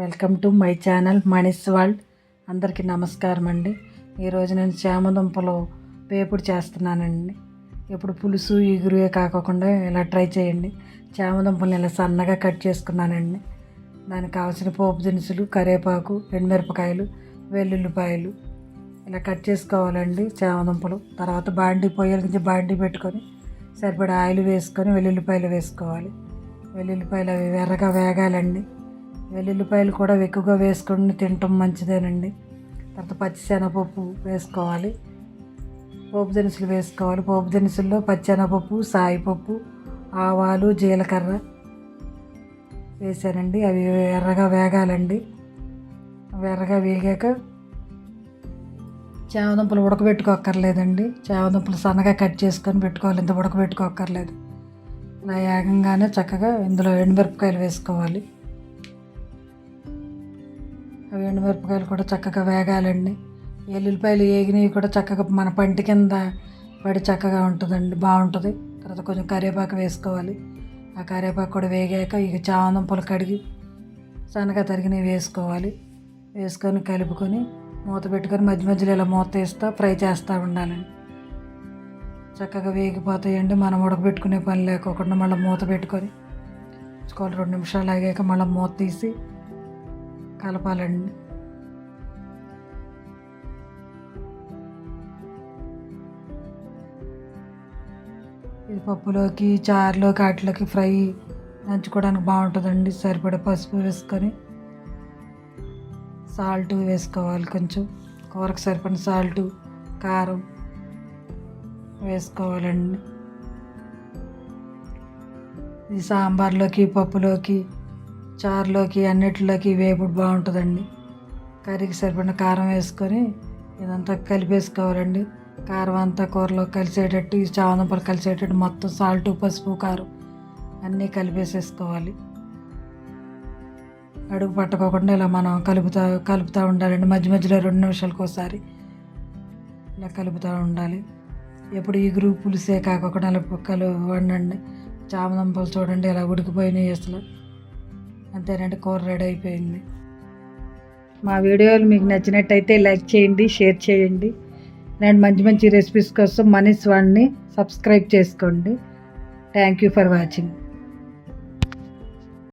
Welcome to my channel Manish world. అందరికీ నమస్కారం అండి. ఈరోజు నేను చామదుంపలు వేపుడు చేస్తున్నానండి. ఇప్పుడు పులుసు ఎగురువే కాకుండా ఇలా ట్రై చేయండి. చామదుంపలు ఇలా సన్నగా కట్ చేసుకున్నానండి. దానికి కావాల్సిన పోపు దినుసులు కరివేపాకు ఎండుమిరపకాయలు వెల్లుల్లిపాయలు ఇలా కట్ చేసుకోవాలండి చామదుంపలు. తర్వాత బాండి పొయ్యల నుంచి బాండీ పెట్టుకొని సరిపడా ఆయిల్ వేసుకొని వెల్లుల్లిపాయలు వేసుకోవాలి. వెల్లుల్లిపాయలు అవి ఎర్రగా వేగాలండి. వెల్లుల్లిపాయలు కూడా ఎక్కువగా వేసుకొని తినటం మంచిదేనండి. తర్వాత పచ్చిశనగపప్పు వేసుకోవాలి. పోపు దినుసులు వేసుకోవాలి. పోపు దినుసుల్లో పచ్చెనగపప్పు సాయిపప్పు ఆవాలు జీలకర్ర వేసానండి. అవి ఎర్రగా వేగాలండి. అవి ఎర్రగా వేగాక చామదుంపలు ఉడకబెట్టుకోక్కర్లేదండి. చామదుంపలు సన్నగా కట్ చేసుకొని పెట్టుకోవాలి. ఇంత ఉడకబెట్టుకోక్కర్లేదు. ఇలా వేగంగానే చక్కగా ఇందులో ఎండుమిరపకాయలు వేసుకోవాలి. అవి ఎండుమిరపకాయలు కూడా చక్కగా వేగాలండి. ఎల్లుల్లిపాయలు వేగినవి కూడా చక్కగా మన పంటి కింద పడి చక్కగా ఉంటుందండి బాగుంటుంది. తర్వాత కొంచెం కరివేపాకు వేసుకోవాలి. ఆ కరివేపాకు కూడా వేగాక ఇక చామదుంపలు కడిగి సన్నగా తరిగినవి వేసుకోవాలి. వేసుకొని కలుపుకొని మూత పెట్టుకొని మధ్య మధ్యలో ఇలా మూత వేస్తా ఫ్రై చేస్తూ ఉండాలండి. చక్కగా వేగిపోతాయండి. మనం ఉడకబెట్టుకునే పని లేకోకుండా మళ్ళీ మూత పెట్టుకొని ఉంచుకోవాలి రెండు నిమిషాలు ఆగాక మళ్ళీ మూత తీసి కలపాలండి. ఇది పప్పులోకి చారులోకి వాటిలోకి ఫ్రై నంచుకోవడానికి బాగుంటుందండి. సరిపడే పసుపు వేసుకొని సాల్ట్ వేసుకోవాలి కొంచెం. కూరకు సరిపడిన సాల్ట్ కారం వేసుకోవాలండి. ఈ సాంబార్లోకి పప్పులోకి చారులోకి అన్నిటిలోకి వేపుడు బాగుంటుందండి. కర్రీకి సరిపడిన కారం వేసుకొని ఇదంతా కలిపేసుకోవాలండి. కారం అంతా కూరలో కలిసేటట్టు ఈ చావదంపలు కలిసేటట్టు మొత్తం సాల్ట్ పసుపు కారం అన్నీ కలిపేసేసుకోవాలి. అడుగు పట్టుకోకుండా ఇలా మనం కలుపుతా కలుపుతూ ఉండాలండి. మధ్య మధ్యలో రెండు నిమిషాలకు ఒకసారి ఇలా కలుపుతూ ఉండాలి. ఎప్పుడు ఇగురు పులిసే కాకుండా ఇలా కలు వండండి. చామదంపలు చూడండి ఇలా ఉడికిపోయినాయి అసలు. అంతేనండి కూర రెడీ అయిపోయింది. మా వీడియోలు మీకు నచ్చినట్టయితే లైక్ చేయండి షేర్ చేయండి. నేను మంచి మంచి రెసిపీస్ కోసం మనీస్ వాడిని సబ్స్క్రైబ్ చేసుకోండి. Thank you for watching